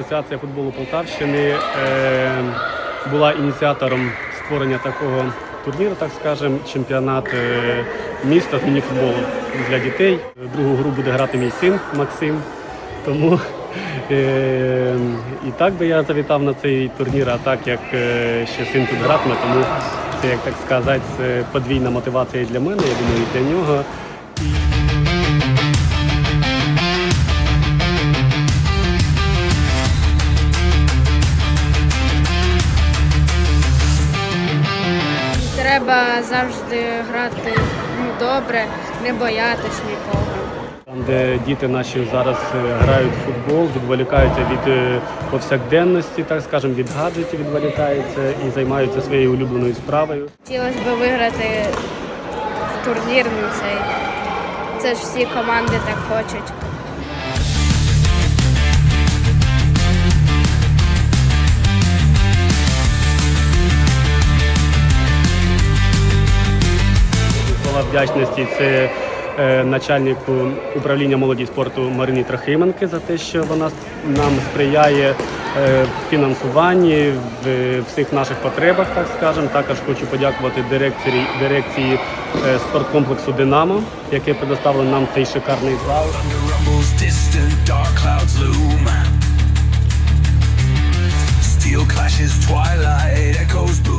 Асоціація футболу Полтавщини е, була ініціатором створення такого турніру, так скажемо, чемпіонат е, міста з мініфутболу для дітей. Другу гру буде грати мій син Максим. Тому е, і так би я завітав на цей турнір, а так як ще син тут гратиме, тому це як так сказати, подвійна мотивація для мене, я думаю, і для нього. Треба завжди грати ну, добре, не боятись нікого. Там, де діти наші зараз е, грають в футбол, відволікаються від е, повсякденності, так скажемо, від гаджетів відволікаються і займаються своєю улюбленою справою. Хотілося б виграти в турнір ну, цей. Це ж всі команди так хочуть. Вдячності це е, начальнику управління молоді спорту Марині Трохименки за те, що вона нам сприяє е, в фінансуванні в всіх наших потребах, так скажемо. Також хочу подякувати дирекції, дирекції е, спорткомплексу Динамо, яке предоставило нам цей шикарний зал. Steel clashes, twilight echoes.